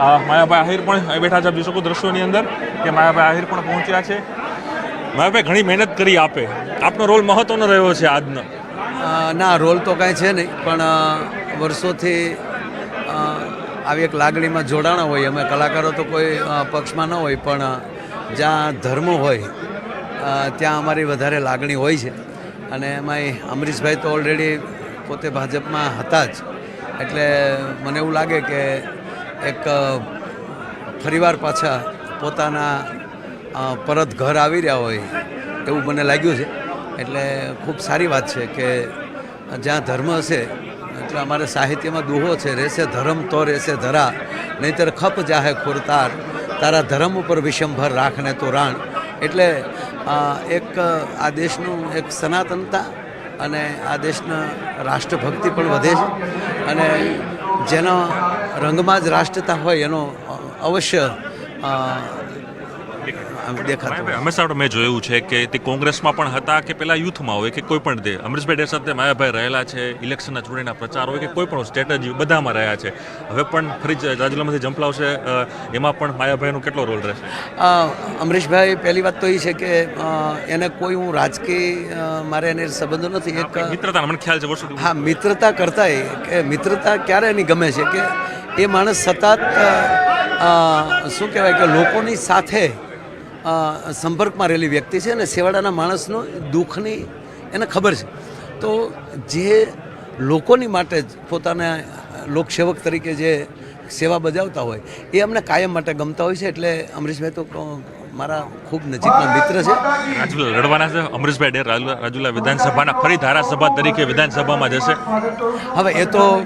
માયાભાઈ આહિર પણ અહીં બેઠા છે. આપ જોઈ શકો દ્રશ્યોની અંદર કે માયાભાઈ આહિર પણ પહોંચ્યા છે. માયાભાઈ ઘણી મહેનત કરી આપે. આપનો રોલ મહત્વનો રહ્યો છે આજનો. ના, રોલ તો કાંઈ છે નહીં, પણ વર્ષોથી આવી એક લાગણીમાં જોડાણા હોય. અમે કલાકારો તો કોઈ પક્ષમાં ન હોય, પણ જ્યાં ધર્મ હોય ત્યાં અમારી વધારે લાગણી હોય છે. અને એમાંય અમરીશભાઈ તો ઓલરેડી પોતે ભાજપમાં હતા જ. એટલે મને એવું લાગે કે એક ફરીવાર પાછા પોતાના પરત ઘર આવી રહ્યા હોય એવું મને લાગ્યું છે. એટલે ખૂબ સારી વાત છે કે જ્યાં ધર્મ હશે, એટલે અમારે સાહિત્યમાં દુહો છે રહેશે ધર્મ તો રહેશે ધરા, નહીતર ખપ જાહે ખુરતાર તારા ધર્મ ઉપર વિષમભર રાખને તો રાણ. એટલે એક, આ દેશનું એક સનાતનતા અને આ દેશના રાષ્ટ્રભક્તિ પણ વધે છે. અને જેનો રંગમાં જ રાષ્ટ્રતા હોય એનો અવશ્ય દેખાતો. હંમેશા આપણે મેં જોયું છે કે તે કોંગ્રેસમાં પણ હતા કે પેલા યુથમાં હોય કે કોઈ પણ તે અમરીશભાઈ ડેર સાથે માયાભાઈ રહેલા છે ઇલેક્શનના ચૂંટણીના પ્રચાર હોય કે કોઈ પણ સ્ટ્રેટેજી બધામાં રહ્યા છે. હવે પણ ફરી રાજુલામાંથી જંપલાવશે એમાં પણ માયાભાઈનો કેટલો રોલ રહેશે? અમરીશભાઈ પહેલી વાત તો એ છે કે એને કોઈ હું રાજકીય મારે એને સંબંધો નથી. એક મિત્રતા મને ખ્યાલ છે વર્ષો હા મિત્રતા કરતાંય કે મિત્રતા ક્યારે એની ગમે છે કે એ માણસ સતત શું કહેવાય કે લોકોની સાથે સંપર્કમાં રહેલી વ્યક્તિ છે અને સેવાડાના માણસનો દુઃખની એને ખબર છે. તો જે લોકોની માટે જ પોતાના લોકસેવક તરીકે જે સેવા બજાવતા હોય, એ અમને કાયમ માટે ગમતા હોય છે એટલે અમરીશભાઈ તો મારા ખૂબ નજીકના મિત્ર છે. રાજુલા લડવાના છે અમરીશભાઈ ડેર રાજુલા વિધાનસભાના ફરી ધારાસભા તરીકે વિધાનસભામાં જશે. હવે એ તો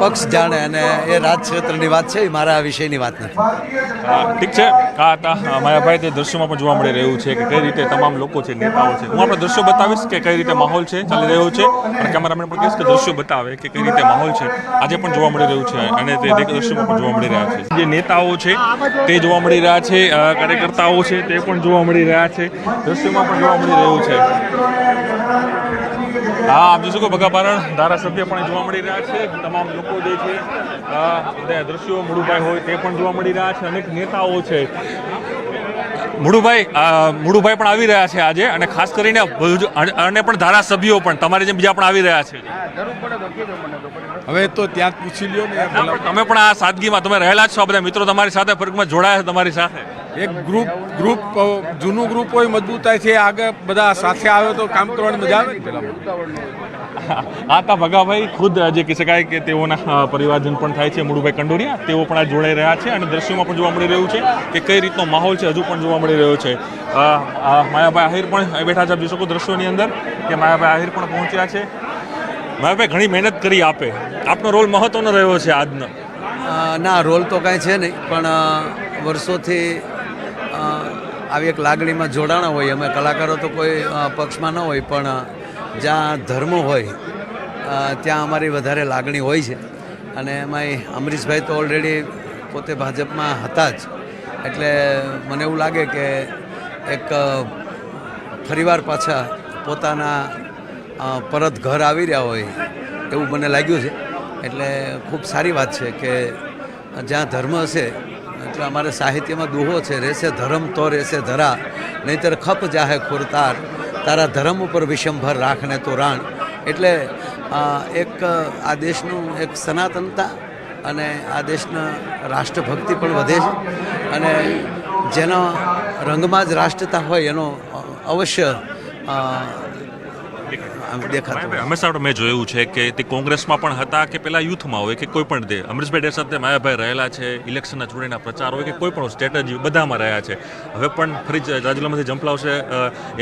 પક્ષ જાણે અને એ રાજક્ષેત્રની વાત છે એ મારા વિષયની વાત નથી. ઠીક છે. આ હતા. અ, માયાભાઈ તે દ્રશ્યોમાં પણ જોવા મળી રહ્યું છે કે કઈ રીતે તમામ લોકો છે નેતાઓ છે. હું આપણે દ્રશ્યો બતાવીશ કે કઈ રીતે માહોલ છે ચાલી રહ્યો છે. અને કેમેરામેન પણ કહીશ કે દ્રશ્યો બતાવે કે કઈ રીતે માહોલ છે. આજે પણ જોવા મળી રહ્યું છે અને તે દ્રશ્યોમાં પણ જોવા મળી રહ્યા છે. જે નેતાઓ છે તે જોવા મળી રહ્યા છે. કાર્યકર્તાઓ છે તે પણ જોવા મળી રહ્યા છે. દ્રશ્યમાં પણ જોવા મળી રહ્યું છે. હા, આપ જોશો કે ભગાભારણ ધારાસભ્ય પણ જોવા મળી રહ્યા છે. તમામ લોકો જે છે બધા દ્રશ્યો મુળુભાઈ હોય તે પણ જોવા મળી રહ્યા છે. અનેક નેતાઓ છે. મુડુભાઈ મુળુભાઈ પણ આવી રહ્યા છે આજે અને ખાસ કરીને અને પણ ધારાસભ્યો પણ તમારી જેમ બીજા પણ આવી રહ્યા છે. હવે તો ત્યાં પૂછી લ્યો ને તમે પણ આ સાદગીમાં તમે રહેલા જ છો બધા મિત્રો તમારી સાથે ફરકમાં જોડાયા છે તમારી સાથે. એક ગ્રુપ ગ્રુપ જૂનું ગ્રુપ હોય મજબૂતાઈ છે આગળ બધા સાથે આવે તો કામ કરવાની મજા આવે ને પેલા આ તા ભગાભાઈ ખુદ જે કહી શકાય કે તેઓના પરિવારજન પણ થાય છે મુળુભાઈ કંડોરિયા. તેઓ પણ આ જોડાઈ રહ્યા છે અને દ્રશ્યોમાં પણ જોવા મળી રહ્યું છે કે કઈ રીતનો માહોલ છે હજુ પણ જોવા મળી રહ્યો છે. માયાભાઈ આહિર પણ બેઠા છે આપ જોઈ શકો દ્રશ્યોની અંદર કે માયાભાઈ આહિર પણ પહોંચ્યા છે. માયાભાઈ ઘણી મહેનત કરી આપે. આપનો રોલ મહત્વનો રહ્યો છે આજનો. ના રોલ તો કાંઈ છે નહીં, પણ વર્ષોથી આવી એક લાગણીમાં જોડાણા હોય. અમે કલાકારો તો કોઈ પક્ષમાં ન હોય, પણ જ્યાં ધર્મ હોય ત્યાં અમારી વધારે લાગણી હોય છે. અને એમાંય અમરીશભાઈ તો ઓલરેડી પોતે ભાજપમાં હતા જ. એટલે મને એવું લાગે કે એક ફરીવાર પાછા પોતાના પરત ઘર આવી રહ્યા હોય એવું મને લાગ્યું છે. એટલે ખૂબ સારી વાત છે કે જ્યાં ધર્મ હશે એટલે અમારે સાહિત્યમાં દુહો છે રહેશે ધર્મ તો રહેશે ધરા, નહીતર ખપ જાહે ખુરતાર, તારા ધર્મ ઉપર વિષમભર રાખને તો રાણ. એટલે એક, આ દેશનું એક સનાતનતા અને આ દેશના રાષ્ટ્રભક્તિ પણ વધે છે. અને જેનો રંગમાં જ રાષ્ટ્રતા હોય એનો અવશ્ય દેખાતો. હંમેશા આપણે મેં જોયું છે કે તે કોંગ્રેસમાં પણ હતા કે પેલા યુથમાં હોય કે કોઈ પણ દે. અમરીશભાઈ ડેર સાથે માયાભાઈ રહેલા છે ઇલેક્શનના ચૂંટણીના પ્રચાર હોય કે કોઈ પણ સ્ટ્રેટેજી બધામાં રહ્યા છે. હવે પણ ફરી રાજુલામાંથી જંપલાવશે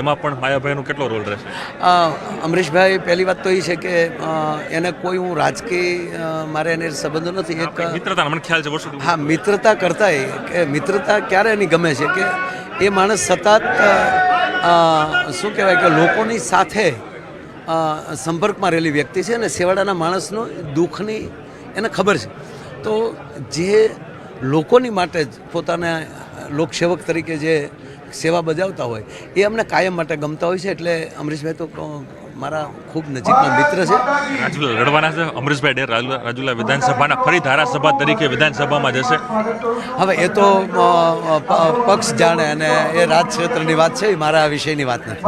એમાં પણ માયાભાઈનો કેટલો રોલ રહેશે? અમરીશભાઈ પહેલી વાત તો એ છે કે એને કોઈ હું રાજકીય મારે એને સંબંધો નથી. એક મિત્રતા મને ખ્યાલ છે વર્ષો હા મિત્રતા કરતાંય કે મિત્રતા ક્યારે એની ગમે છે કે એ માણસ સતત શું કહેવાય કે લોકોની સાથે સંપર્કમાં રહેલી વ્યક્તિ છે અને સેવાડાના માણસનો દુઃખની એને ખબર છે. તો જે લોકોની માટે જ પોતાના લોકસેવક તરીકે જે સેવા બજાવતા હોય, એ અમને કાયમ માટે ગમતા હોય છે. એટલે અમરીશભાઈ, તો મારા ખૂબ નજીકના મિત્ર છે. રાજુલા લડવાના છે. અમરીશભાઈ ડેર રાજુલા વિધાનસભાના ફરી ધારાસભા તરીકે વિધાનસભામાં જશે. હવે એ તો પક્ષ જાણે અને એ રાજક્ષેત્રની વાત છે એ મારા વિષયની વાત નથી.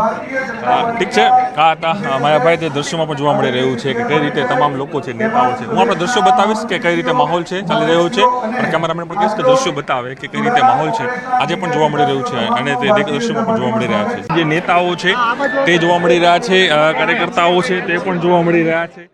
ઠીક છે. આ હતા. માયાભાઈ તે દ્રશ્યોમાં પણ જોવા મળી રહ્યું છે કે કઈ રીતે તમામ લોકો છે નેતાઓ છે. હું આપણે દ્રશ્યો બતાવીશ કે કઈ રીતે માહોલ છે ચાલી રહ્યો છે. અને કેમેરામેન પણ કહીશ કે દ્રશ્યો બતાવે કે કઈ રીતે માહોલ છે. આજે પણ જોવા મળી રહ્યું છે અને તે દ્રશ્યોમાં પણ જોવા મળી રહ્યા છે. જે નેતાઓ છે તે જોવા મળી રહ્યા છે. કાર્યકર્તાઓ છે તે પણ જોવા મળી રહ્યા છે.